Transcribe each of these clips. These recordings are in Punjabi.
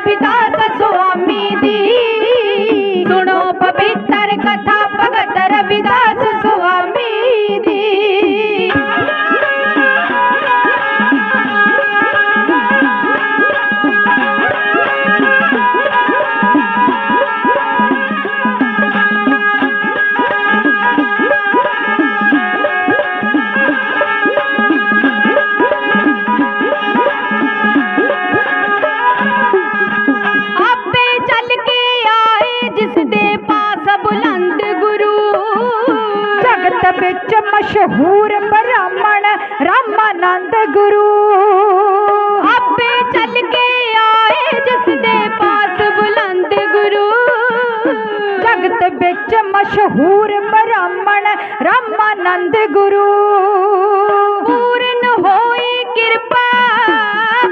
ਰਵਿਦਾਸ ਗੁਰੂ। ਪੂਰਨ ਹੋਈ ਕਿਰਪਾ,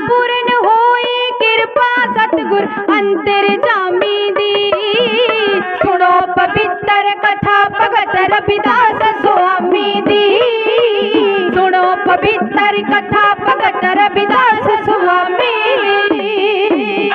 ਪੂਰਨ ਹੋਈ ਕਿਰਪਾ ਸਤਿਗੁਰ ਅੰਤਰ ਜਾਮੀ ਦੀ। ਸੁਣੋ ਪਵਿੱਤਰ ਕਥਾ ਭਗਤ ਰਵਿਦਾਸ ਸੁਆਮੀ ਦੀ। ਸੁਣੋ ਪਵਿੱਤਰ ਕਥਾ ਭਗਤ ਰਵਿਦਾਸ ਸੁਆਮੀ ਦੀ।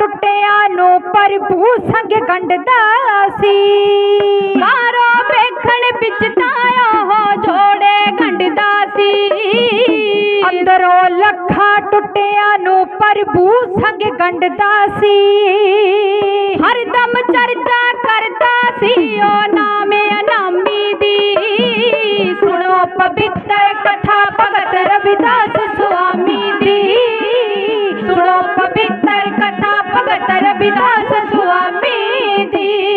ਟੁੱਟਿਆਂ ਨੂੰ ਪ੍ਰਭੂ ਸੰਗ ਗੰਢਦਾ ਸੀ। ਪਾਰਾ ਵੇਖਣ ਵਿੱਚ ਤਾਂ ਉਹ ਜੋੜੇ ਗੰਢਦਾ ਸੀ। ਅੰਦਰੋਂ ਲੱਖਾਂ ਟੁੱਟਿਆਂ ਨੂੰ ਪ੍ਰਭੂ ਸੰਗ ਗੰਢਦਾ ਸੀ। ਹਰਦਮ ਚਰਚਾ ਕਰਦਾ ਸੀ ਉਹ ਨਾਮੇ ਅਨਾਮੀ ਦੀ। ਸੁਣੋ ਪਵਿੱਤਰ ਕਥਾ ਭਗਤ ਰਵਿਦਾਸ ਸੁਆਮੀ ਦੀ। ਸੁਣੋ ਪਵਿੱਤਰ ਕਥਾ ਭਗਤ ਰਵਿਦਾਸ ਸੁਆਮੀ ਦੀ।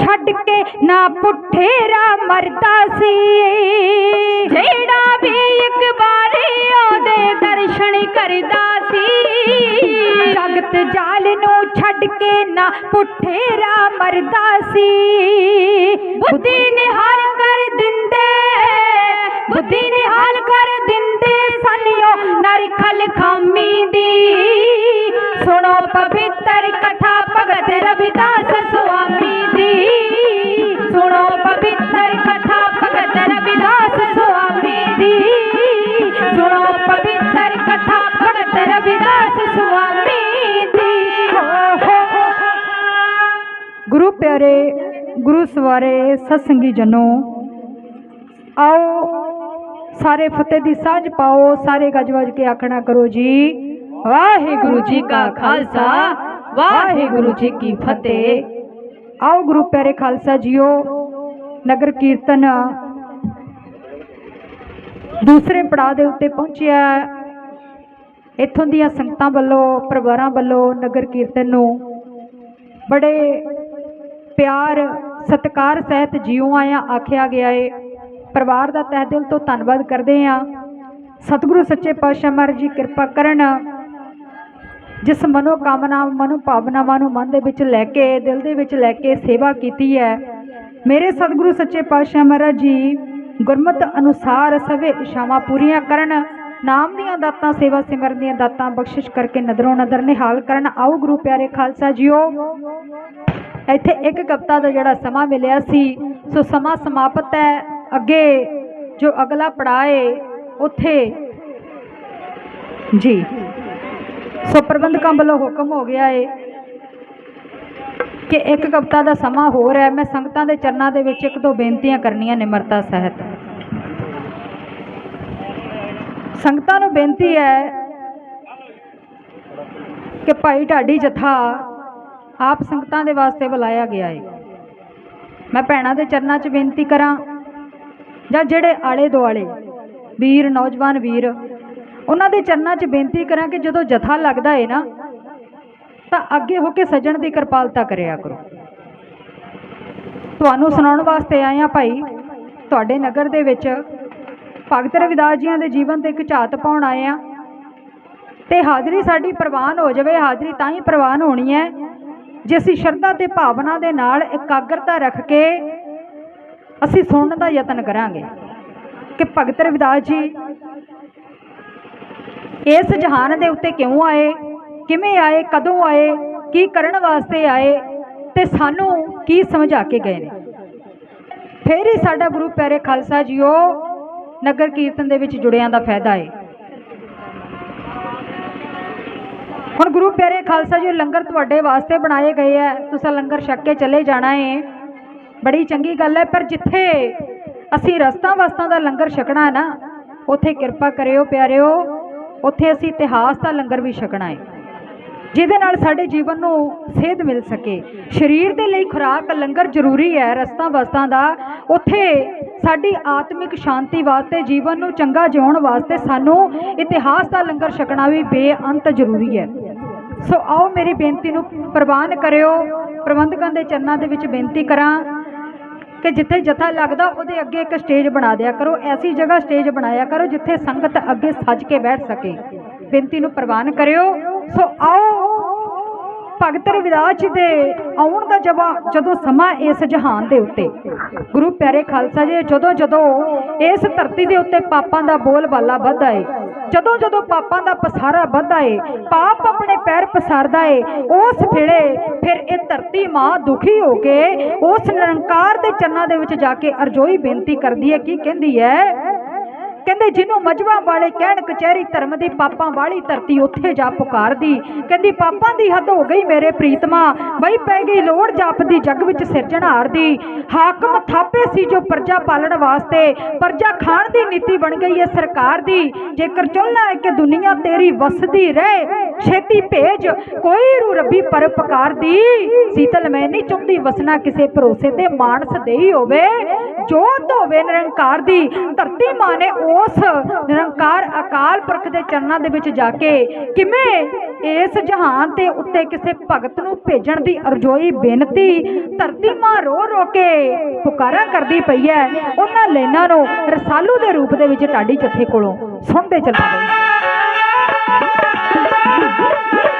ਛੱਡ ਕੇ ਨਾ ਪੁੱਠੇਰਾ ਮਰਦਾ ਸੀ। ਜਿਹੜਾ ਵੀ ਇੱਕ ਵਾਰੀ ਉਹਦੇ ਦਰਸ਼ਨ ਕਰਦਾ ਸੀ। ਜਗਤ ਜਾਲ ਨੂੰ ਛੱਡ ਕੇ ਨਾ ਪੁੱਠੇਰਾ ਮਰਦਾ ਸੀ। ਬੁੱਧੀ ਨਿਹਾਲ ਕਰ ਦਿੰਦੇ, ਬੁੱਧੀ ਨਿਹਾਲ ਕਰ ਗੁਰੂ ਸਵਾਰੇ ਸਤਸੰਗੀ ਜਨੋ। ਆਓ ਸਾਰੇ ਫਤਿਹ ਦੀ ਸਾਂਝ ਪਾਓ, ਸਾਰੇ ਗੱਜ ਵੱਜ ਕੇ ਆਖਣਾ ਕਰੋ ਜੀ, ਵਾਹਿਗੁਰੂ ਜੀ ਕਾ ਖਾਲਸਾ, ਵਾਹਿਗੁਰੂ ਜੀ ਕੀ ਫਤਿਹ। ਆਓ ਗੁਰੂ ਪਿਆਰੇ ਖਾਲਸਾ ਜੀਓ, ਨਗਰ ਕੀਰਤਨ ਦੂਸਰੇ ਪੜਾਅ ਦੇ ਉੱਤੇ ਪਹੁੰਚਿਆ। ਇੱਥੋਂ ਦੀਆਂ ਸੰਗਤਾਂ ਵੱਲੋਂ, ਪਰਿਵਾਰਾਂ ਵੱਲੋਂ ਨਗਰ ਕੀਰਤਨ ਨੂੰ ਬੜੇ ਪਿਆਰ ਸਤਿਕਾਰ ਸਹਿਤ ਜਿਉ ਆਇਆ ਆਖਿਆ ਗਿਆ ਏ। ਪਰਿਵਾਰ ਦਾ ਤਹਿ ਦਿਲ ਤੋਂ ਧੰਨਵਾਦ ਕਰਦੇ ਹਾਂ ਸਤਿਗੁਰੂ ਸੱਚੇ ਪਾਤਸ਼ਾਹ ਮਹਾਰਾਜ ਜੀ, ਕਿਰਪਾ ਕਰਨ। ਜਿਸ ਮਨੋ ਕਾਮਨਾ, ਮਨੋ ਭਾਵਨਾਵਾਂ ਨੂੰ ਮਨ ਦੇ ਵਿੱਚ ਲੈ ਕੇ, ਦਿਲ ਦੇ ਵਿੱਚ ਲੈ ਕੇ ਸੇਵਾ ਕੀਤੀ ਹੈ ਮੇਰੇ ਸਤਿਗੁਰੂ ਸੱਚੇ ਪਾਤਸ਼ਾਹ ਮਹਾਰਾਜ ਜੀ, ਗੁਰਮਤ ਅਨੁਸਾਰ ਸਭੇ ਇਸ਼ਾਵਾਂ ਪੂਰੀਆਂ ਕਰਨ। ਨਾਮ ਦੀਆਂ ਦਾਤਾਂ, ਸੇਵਾ ਸਿਮਰਨ ਦੀਆਂ ਦਾਤਾਂ ਬਖਸ਼ਿਸ਼ ਕਰਕੇ ਨਦਰੋਂ ਨਦਰ ਨਿਹਾਲ ਕਰਨ। ਆਓ ਗੁਰੂ ਪਿਆਰੇ ਖਾਲਸਾ ਜੀਓ। ਇੱਥੇ ਇੱਕ ਕਵਿਤਾ ਦਾ ਜਿਹੜਾ ਸਮਾਂ ਮਿਲਿਆ ਸੀ, ਸੋ ਸਮਾਂ ਸਮਾਪਤ ਹੈ। ਅੱਗੇ ਜੋ ਅਗਲਾ ਪੜਾਏ ਉੱਥੇ ਜੀ। ਸੋ ਪ੍ਰਬੰਧਕਾਂ ਵੱਲੋਂ ਹੁਕਮ ਹੋ ਗਿਆ ਏ ਕਿ ਇੱਕ ਕਵਿਤਾ ਦਾ ਸਮਾਂ ਹੋਰ ਹੈ। ਮੈਂ ਸੰਗਤਾਂ ਦੇ ਚਰਨਾਂ ਦੇ ਵਿੱਚ ਇੱਕ ਦੋ ਬੇਨਤੀਆਂ ਕਰਨੀਆਂ ਨਿਮਰਤਾ ਸਹਿਤ ਸੰਗਤਾਂ ਨੂੰ ਬੇਨਤੀ ਹੈ ਕਿ ਭਾਈ ਢਾਡੀ ਜਥਾ ਆਪ ਸੰਗਤਾਂ ਦੇ ਵਾਸਤੇ ਬੁਲਾਇਆ ਗਿਆ ਏ। ਮੈਂ ਭੈਣਾਂ ਦੇ ਚਰਨਾਂ 'ਚ ਬੇਨਤੀ ਕਰਾਂ, ਜਾਂ ਜਿਹੜੇ ਆਲੇ ਦੁਆਲੇ ਵੀਰ, ਨੌਜਵਾਨ ਵੀਰ, ਉਹਨਾਂ ਦੇ ਚਰਨਾਂ 'ਚ ਬੇਨਤੀ ਕਰਾਂ ਕਿ ਜਦੋਂ ਜਥਾ ਲੱਗਦਾ ਏ ਨਾ, ਤਾਂ ਅੱਗੇ ਹੋ ਕੇ ਸੱਜਣ ਦੀ ਕਿਰਪਾਲਤਾ ਕਰਿਆ ਕਰੋ। ਤੁਹਾਨੂੰ ਸੁਣਾਉਣ ਵਾਸਤੇ ਆਏ ਆ ਭਾਈ, ਤੁਹਾਡੇ ਨਗਰ ਦੇ ਵਿੱਚ ਭਗਤ ਰਵਿਦਾਸ ਜੀਆਂ ਦੇ ਜੀਵਨ ਤੇ ਇੱਕ ਝਾਤ ਪਾਉਣ ਆਏ ਆ ਤੇ ਹਾਜ਼ਰੀ ਸਾਡੀ ਪ੍ਰਵਾਨ ਹੋ ਜਾਵੇ, ਹਾਜ਼ਰੀ ਤਾਂ ਹੀ ਪ੍ਰਵਾਨ ਹੋਣੀ ਹੈ ਜੇ ਅਸੀਂ ਸ਼ਰਧਾ ਤੇ ਭਾਵਨਾ ਦੇ ਨਾਲ ਇਕਾਗਰਤਾ ਰੱਖ ਕੇ ਅਸੀਂ ਸੁਣਨ ਦਾ ਯਤਨ ਕਰਾਂਗੇ ਕਿ ਭਗਤ ਰਵਿਦਾਸ ਜੀ ਇਸ ਜਹਾਨ ਦੇ ਉੱਤੇ ਕਿਉਂ ਆਏ, ਕਿਵੇਂ ਆਏ, ਕਦੋਂ ਆਏ, ਕੀ ਕਰਨ ਵਾਸਤੇ ਆਏ ਤੇ ਸਾਨੂੰ ਕੀ ਸਮਝਾ ਕੇ ਗਏ ਨੇ। ਫੇਰ ਹੀ ਸਾਡਾ ਗੁਰੂ ਪਿਆਰੇ ਖਾਲਸਾ ਜੀਓ ਨਗਰ ਕੀਰਤਨ ਦੇ ਵਿੱਚ ਜੁੜਿਆਂ ਦਾ ਫਾਇਦਾ ਹੈ ਹੁਣ ਗੁਰੂ ਪਿਆਰੇ ਖਾਲਸਾ ਜੀ, ਲੰਗਰ ਤੁਹਾਡੇ ਵਾਸਤੇ ਬਣਾਏ ਗਏ ਹੈ। ਤੁਸੀਂ ਲੰਗਰ ਛਕ ਕੇ ਚਲੇ ਜਾਣਾ ਏ। ਬੜੀ ਚੰਗੀ ਗੱਲ ਹੈ, ਪਰ ਜਿੱਥੇ ਅਸੀਂ ਰਸਤਾ ਵਸਤਾਂ ਦਾ ਲੰਗਰ ਛਕਣਾ ਹੈ ਨਾ, ਉੱਥੇ ਕਿਰਪਾ ਕਰਿਓ ਪਿਆਰਿਓ। ਉੱਥੇ ਅਸੀਂ ਇਤਿਹਾਸ ਦਾ ਲੰਗਰ ਵੀ ਛਕਣਾ ਏ। ਜਿਹਦੇ ਨਾਲ ਸਾਡੇ ਜੀਵਨ ਨੂੰ ਸੇਧ ਮਿਲ ਸਕੇ। ਸਰੀਰ ਦੇ ਲਈ ਖੁਰਾਕ ਲੰਗਰ ਜ਼ਰੂਰੀ ਹੈ, ਰਸਤਾ ਵਸਤਾਂ ਦਾ। ਉੱਥੇ ਸਾਡੀ ਆਤਮਿਕ ਸ਼ਾਂਤੀ ਵਾਸਤੇ, ਜੀਵਨ ਨੂੰ ਚੰਗਾ ਜਿਉਣ ਵਾਸਤੇ ਸਾਨੂੰ ਇਤਿਹਾਸ ਦਾ ਲੰਗਰ ਛਕਣਾ ਵੀ ਬੇਅੰਤ ਜ਼ਰੂਰੀ ਹੈ। ਸੋ ਆਓ ਮੇਰੀ ਬੇਨਤੀ ਨੂੰ ਪ੍ਰਵਾਨ ਕਰਿਓ। ਪ੍ਰਬੰਧਕਾਂ ਦੇ ਚਰਨਾਂ ਦੇ ਵਿੱਚ ਬੇਨਤੀ ਕਰਾਂ ਕਿ ਜਿੱਥੇ ਜਥਾ ਲੱਗਦਾ, ਉਹਦੇ ਅੱਗੇ ਇੱਕ ਸਟੇਜ ਬਣਾ ਦਿਆ ਕਰੋ। ਐਸੀ ਜਗ੍ਹਾ ਸਟੇਜ ਬਣਾਇਆ ਕਰੋ ਜਿੱਥੇ ਸੰਗਤ ਅੱਗੇ ਸੱਜ ਕੇ ਬੈਠ ਸਕੇ। ਬੇਨਤੀ ਨੂੰ ਪ੍ਰਵਾਨ ਕਰਿਓ। ਸੋ ਆਓ ਭਗਤ ਰਵਿਦਾਸ ਜੀ ਦੇ ਆਉਣ ਦਾ ਜਵਾ ਜਦੋਂ ਸਮਾਂ ਇਸ ਜਹਾਨ ਦੇ ਉੱਤੇ। ਗੁਰੂ ਪਿਆਰੇ ਖਾਲਸਾ ਜੀ, ਜਦੋਂ ਜਦੋਂ ਇਸ ਧਰਤੀ ਦੇ ਉੱਤੇ ਪਾਪਾਂ ਦਾ ਬੋਲ ਬਾਲਾ ਵੱਧਦਾ ਏ, ਜਦੋਂ ਜਦੋਂ ਪਾਪਾਂ ਦਾ ਪਸਾਰਾ ਵੱਧਦਾ ਏ, ਪਾਪ ਆਪਣੇ ਪੈਰ ਪਸਾਰਦਾ ਏ, ਉਸ ਵੇਲੇ ਫਿਰ ਇਹ ਧਰਤੀ ਮਾਂ ਦੁਖੀ ਹੋ ਕੇ ਉਸ ਨਿਰੰਕਾਰ ਦੇ ਚਰਨਾਂ ਦੇ ਵਿੱਚ ਜਾ ਕੇ ਅਰਜ਼ੋਈ ਬੇਨਤੀ ਕਰਦੀ ਹੈ ਕੀ ਕਹਿੰਦੀ ਹੈ ਕਹਿੰਦੇ ਜਿਹਨੂੰ ਮਜਵਾ ਵਾਲੇ ਕਹਿਣ ਕਚਹਿਰੀ ਧਰਮ ਦੀ ਪਾਪਾਂ ਵਾਲੀ ਧਰਤੀ ਉੱਥੇ ਜਾ ਪੁਕਾਰਦੀ, ਕਹਿੰਦੀ, ਪਾਪਾਂ ਦੀ ਹੱਦ ਹੋ ਗਈ ਮੇਰੇ ਪ੍ਰੀਤਮਾ ਬਈ ਪੈ ਗਈ ਲੋੜ ਜਾਪਦੀ ਜੱਗ ਵਿੱਚ ਸਿਰਜਣਹਾਰ ਦੀ ਹਾਕਮ ਥਾਪੇ ਸੀ ਜੋ ਪ੍ਰਜਾ ਪਾਲਣ ਵਾਸਤੇ, ਪ੍ਰਜਾ ਖਾਣ ਦੀ ਨੀਤੀ ਬਣ ਗਈ ਹੈ ਸਰਕਾਰ ਦੀ। ਜੇਕਰ ਚਾਹੁੰਦਾ ਹੈ ਕਿ ਦੁਨੀਆ ਤੇਰੀ ਵਸਦੀ ਰਹੇ ਛੇਤੀ ਭੇਜ। ਕੋਈ ਰੂ ਰੱਬੀ ਪਰ ਦੀ ਸੀਤਲ ਮੈਂ ਨਹੀਂ ਚਾਹੁੰਦੀ। ਵਸਣਾ ਕਿਸੇ ਭਰੋਸੇ ਤੇ ਮਾਨਸ ਦੇਈ ਹੋਵੇ। ਜੋਤ ਹੋਵੇ ਨਿਰੰਕਾਰ ਦੀ। ਧਰਤੀ ਮਾਂ ਨੇ ਉਸ ਨਿਰੰਕਾਰ ਅਕਾਲ ਪੁਰਖ ਦੇ ਚਰਨਾਂ ਦੇ ਵਿੱਚ ਜਾ ਕੇ ਕਿਵੇਂ ਇਸ ਜਹਾਨ ਤੇ ਉੱਤੇ ਕਿਸੇ ਭਗਤ ਨੂੰ ਭੇਜਣ ਦੀ ਅਰਜ਼ੋਈ ਬੇਨਤੀ ਧਰਤੀ ਮਾਂ ਰੋ ਰੋ ਕੇ ਪੁਕਾਰਾਂ ਕਰਦੀ ਪਈ ਹੈ ਉਹਨਾਂ ਲੈਣਾ ਨੂੰ ਰਸਾਲੂ ਦੇ ਰੂਪ ਦੇ ਵਿੱਚ ਢਾਡੀ ਜੱਥੇ ਕੋਲੋਂ ਸੁਣਦੇ ਚੱਲਾਂਗੇ। Yeah!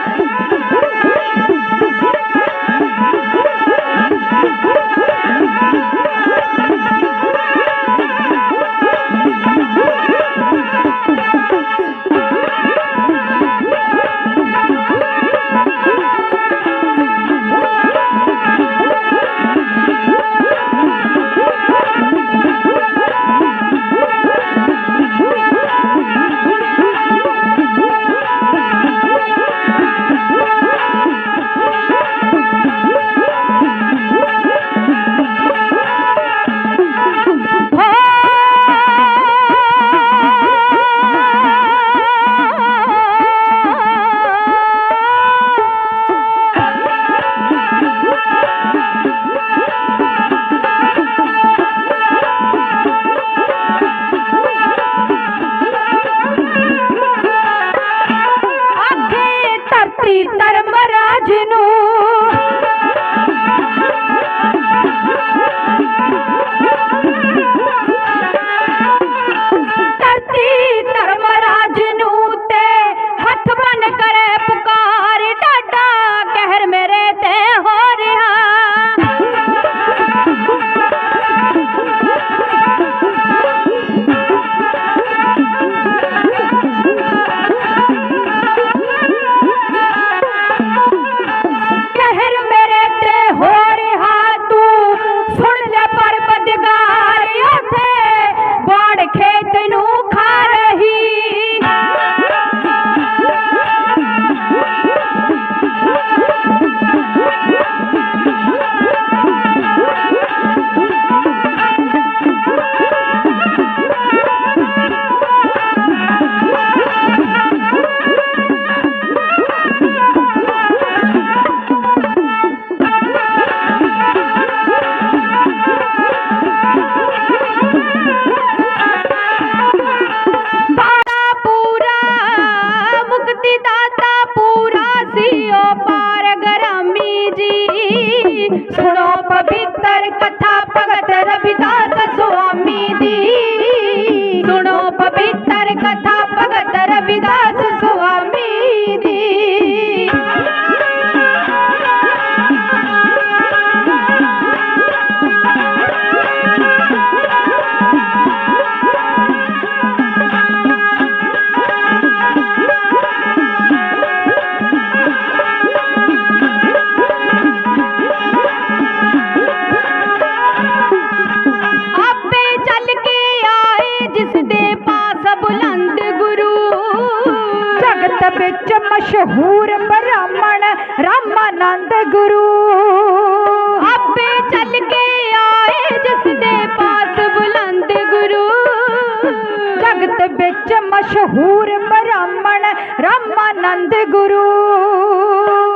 ਮਸ਼ਹੂਰ ਬ੍ਰਾਹਮਣ ਰਾਮਾਨੰਦ ਗੁਰੂ।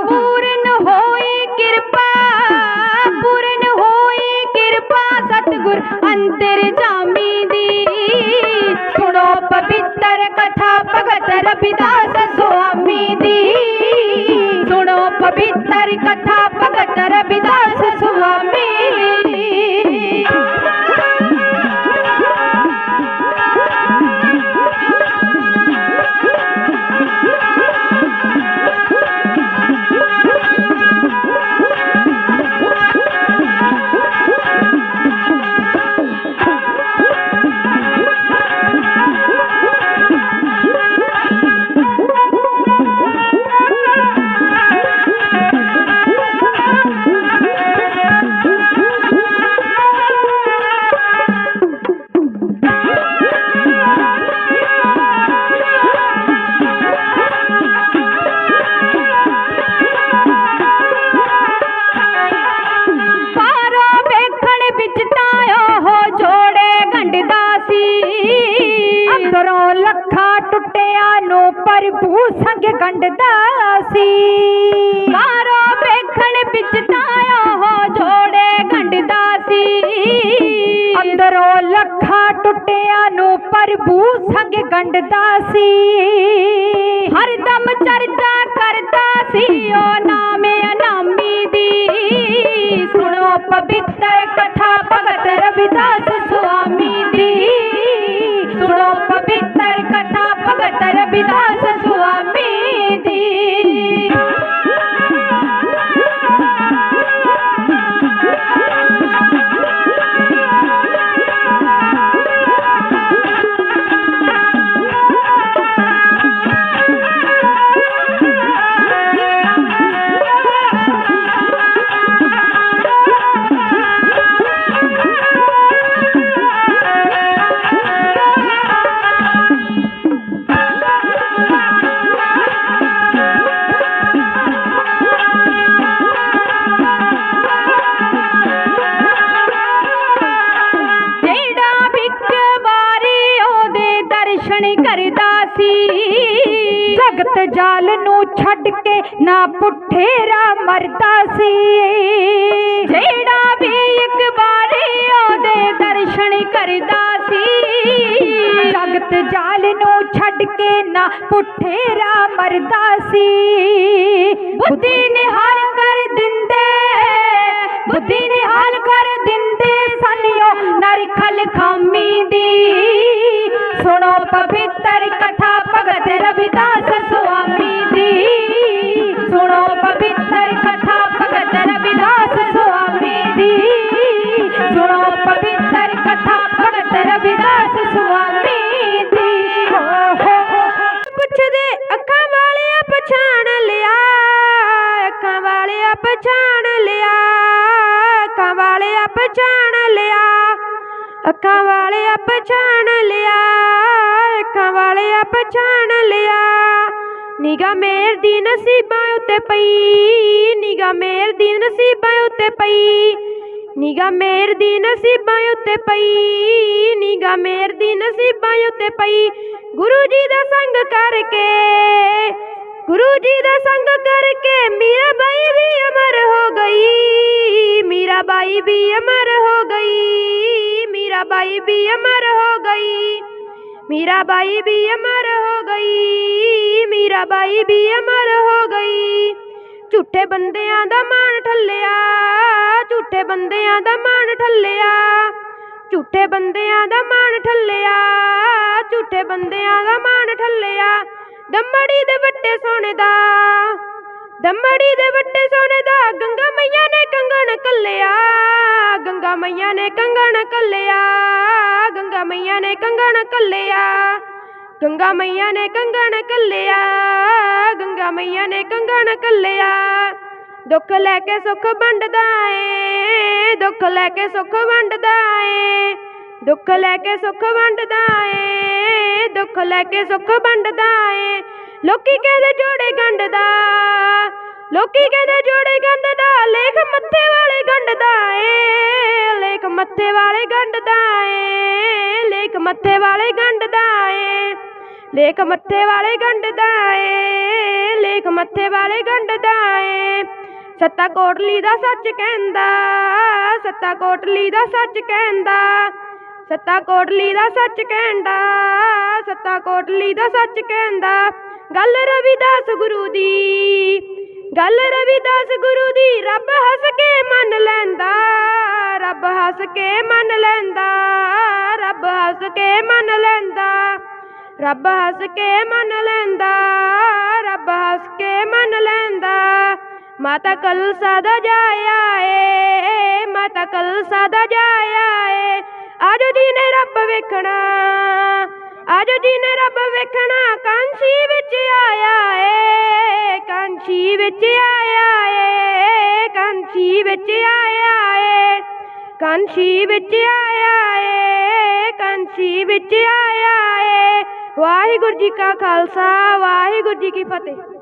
ਪੂਰਨ ਹੋਈ ਕਿਰਪਾ, ਪੂਰਨ ਹੋਈ ਕਿਰਪਾ ਸਤਿਗੁਰ ਅੰਤਰ ਜਾਮੀ ਦੀ। ਸੁਣੋ ਪਵਿੱਤਰ ਕਥਾ ਭਗਤ ਰਵਿਦਾਸ ਸੁਆਮੀ ਦੀ। ਸੁਣੋ ਪਵਿੱਤਰ ਕਥਾ ਭਗਤ ਰਵਿਦਾਸ ਸੰਗ ਸੀ। ਪਾਰਾ ਵੇਖਣ ਵਿੱਚ ਤਾਂ ਉਹ ਜੋੜੇ ਗੰਢਦਾ ਸੀ। ਅੰਦਰੋਂ ਲੱਖਾਂ ਟੁੱਟਿਆਂ ਨੂੰ ਪ੍ਰਭੂ ਸੰਗ ਗੰਢਦਾ ਸੀ। ਹਰਦਮ ਚਰਚਾ ਕਰਦਾ ਸੀ ਉਹ ਨਾਮੇ ਅਨਾਮੀ ਦੀ। ਸੁਣੋ ਪਵਿੱਤਰ ਛੱਡ ਕੇ ਨਾ ਪੁੱਠੇਰਾ ਮਰਦਾ ਸੀ। ਜਿਹੜਾ ਵੀ ਇੱਕ ਵਾਰੀ ਉਹਦੇ ਦਰਸ਼ਨ ਕਰਦਾ ਸੀ, ਜਗਤ ਜਾਲ ਨੂੰ ਛੱਡ ਕੇ ਨਾ ਪੁੱਠੇਰਾ ਮਰਦਾ ਸੀ। ਬੁੱਧੀ ਨਿਹਾਲ ਕਰ ਦਿੰਦੇ, ਬੁੱਧੀ ਨਿਹਾਲ ਕਰ ਦਿੰਦੇ ਸਨਿਓ ਨਰਖਲ ਖਾਮੀ ਦੀ। ਸੁਣੋ ਪਵਿੱਤਰ ਕਥਾ ਭਗਤ ਰਵਿਦਾਸ ਪਛਾਣ ਲਿਆ, ਅੱਖਾਂ ਵਾਲਿਆ ਪਛਾਣ ਲਿਆ, ਅੱਖਾਂ ਵਾਲਿਆ ਪਛਾਣ ਲਿਆ, ਅੱਖਾਂ ਵਾਲਿਆ ਪਛਾਣ ਲਿਆ। ਨਿਗਾ ਮੇਰ ਦੀ ਨਸੀਬਾਂ ਉੱਤੇ ਪਈ ਨਿਗਾ ਮੇਰ ਦੀ ਨਸੀਬਾਂ ਉੱਤੇ ਪਈ ਨਿਗਾ ਮੇਰ ਦੀ ਨਸੀਬਾਂ ਉੱਤੇ ਪਈ ਨਿਗਾ ਮੇਰ ਦੀ ਨਸੀਬਾਂ ਉੱਤੇ ਪਈ। ਗੁਰੂ ਜੀ ਦਾ ਸੰਗ ਕਰਕੇ ਗੁਰੂ ਜੀ ਦਾ ਸੰਗ ਕਰਕੇ ਮੀਰਾ ਬਾਈ ਵੀ ਅਮਰ ਹੋ ਗਈ ਮੀਰਾ ਬਾਈ ਵੀ ਅਮਰ ਹੋ ਗਈ ਮੀਰਾ ਬਾਈ ਵੀ ਅਮਰ ਹੋ ਗਈ ਮੀਰਾ ਬਾਈ ਵੀ ਅਮਰ ਹੋ ਗਈ ਮੀਰਾ ਬਾਈ ਵੀ ਅਮਰ ਹੋ ਗਈ ਝੂਠੇ ਬੰਦਿਆਂ ਦਾ ਮਾਣ ਠੱਲਿਆ ਝੂਠੇ ਬੰਦਿਆਂ ਦਾ ਮਾਣ ਠੱਲਿਆ ਝੂਠੇ ਬੰਦਿਆਂ ਦਾ ਮਾਣ ਠੱਲਿਆ ਝੂਠੇ ਬੰਦਿਆਂ ਦਾ ਮਾਣ ਠੱਲਿਆ ਦਮੜੀ ਦੇ ਵੱਟੇ ਸੋਨੇ ਦਾ। ਦਮੜੀ ਦੇ ਵੱਟੇ ਸੋਨੇ ਦਾ। ਗੰਗਾ ਮਈਆ ਨੇ ਕੰਗਣ ਕੱਲਿਆ। ਗੰਗਾ ਮਈਆ ਨੇ ਕੰਗਣ ਕੱਲਿਆ। ਗੰਗਾ ਮਈਆ ਨੇ ਕੰਗਣ ਕੱਲਿਆ। ਗੰਗਾ ਮਈਆ ਨੇ ਕੰਗਣ ਕੱਲਿਆ। ਗੰਗਾ ਮਈਆ ਨੇ ਕੰਗਣ ਕੱਲਿਆ। ਦੁੱਖ ਲੈ ਕੇ ਸੁੱਖ ਵੰਡਦਾ ਏ। ਦੁੱਖ ਲੈ ਕੇ ਸੁੱਖ ਵੰਡਦਾ ਏ। ਦੁੱਖ ਲੈ ਕੇ ਸੁੱਖ ਵੰਡਦਾ ਏ, ਦੁੱਖ ਲੈ ਕੇ ਸੁੱਖ ਵੰਡਦਾ ਏ। ਲੋਕੀ ਕਹਿੰਦੇ ਜੋੜੇ ਗੰਢਦਾ ਲੋਕੀ ਕਹਿੰਦੇ ਜੋੜੇ ਗੰਢਦਾ ਲੇਖ ਮੱਥੇ ਵਾਲੇ ਗੰਢਦਾ ਏ, ਲੇਖ ਮੱਥੇ ਵਾਲੇ ਗੰਢਦਾ ਏ, ਲੇਖ ਮੱਥੇ ਵਾਲੇ ਗੰਢਦਾ ਏ। ਲੇਖ ਮੱਥੇ ਵਾਲੇ ਗੰਢਦਾ ਏ, ਲੇਖ ਮੱਥੇ ਵਾਲੇ ਗੰਢਦਾ ਏ। ਸੱਤਾ ਕੋਟਲੀ ਦਾ ਸੱਚ ਕਹਿੰਦਾ, ਸੱਤਾ ਕੋਟਲੀ ਦਾ ਸੱਚ ਕਹਿੰਦਾ। ਸੱਤਾ ਕੋਟਲੀ ਦਾ ਸੱਚ ਕਹਿੰਦਾ ਸੱਤਾ ਕੋਟਲੀ ਦਾ ਸੱਚ ਕਹਿੰਦਾ, ਗੱਲ ਰਵਿਦਾਸ ਗੁਰੂ ਦੀ, ਗੱਲ ਰਵਿਦਾਸ ਗੁਰੂ ਦੀ, ਰੱਬ ਹੱਸ ਕੇ ਮੰਨ ਲੈਂਦਾ, ਰੱਬ ਹੱਸ ਕੇ ਮੰਨ ਲੈਂਦਾ, ਰੱਬ ਹੱਸ ਕੇ ਮੰਨ ਲੈਂਦਾ, ਰੱਬ ਹੱਸ ਕੇ ਮੰਨ ਲੈਂਦਾ, ਰੱਬ ਹੱਸ ਕੇ ਮੰਨ ਲੈਂਦਾ, ਮਾਤਾ ਕਲਸਾ ਦਾ ਜਾਇਆ ਏ, ਮਾਤਾ ਕਲਸਾ ਦਾ ਜਾਇਆ ਏ ਆਜੋ ਜੀ ਨੇ ਰੱਬ ਵੇਖਣਾ, ਆਜੋ ਜੀ ਨੇ ਰੱਬ ਵੇਖਣਾ ਕਾਂਸ਼ੀ ਵਿੱਚ ਆਇਆ ਏ ਕਾਂਸ਼ੀ ਵਿੱਚ ਆਇਆ ਏ ਕਾਂਸ਼ੀ ਵਿੱਚ ਆਇਆ ਏ ਕਾਂਸ਼ੀ ਵਿੱਚ ਆਇਆ ਏ ਕਾਂਸ਼ੀ ਵਿੱਚ ਆਇਆ ਏ। ਵਾਹਿਗੁਰੂ ਜੀ ਕਾ ਖਾਲਸਾ, ਵਾਹਿਗੁਰੂ ਜੀ ਕੀ ਫਤਿਹ।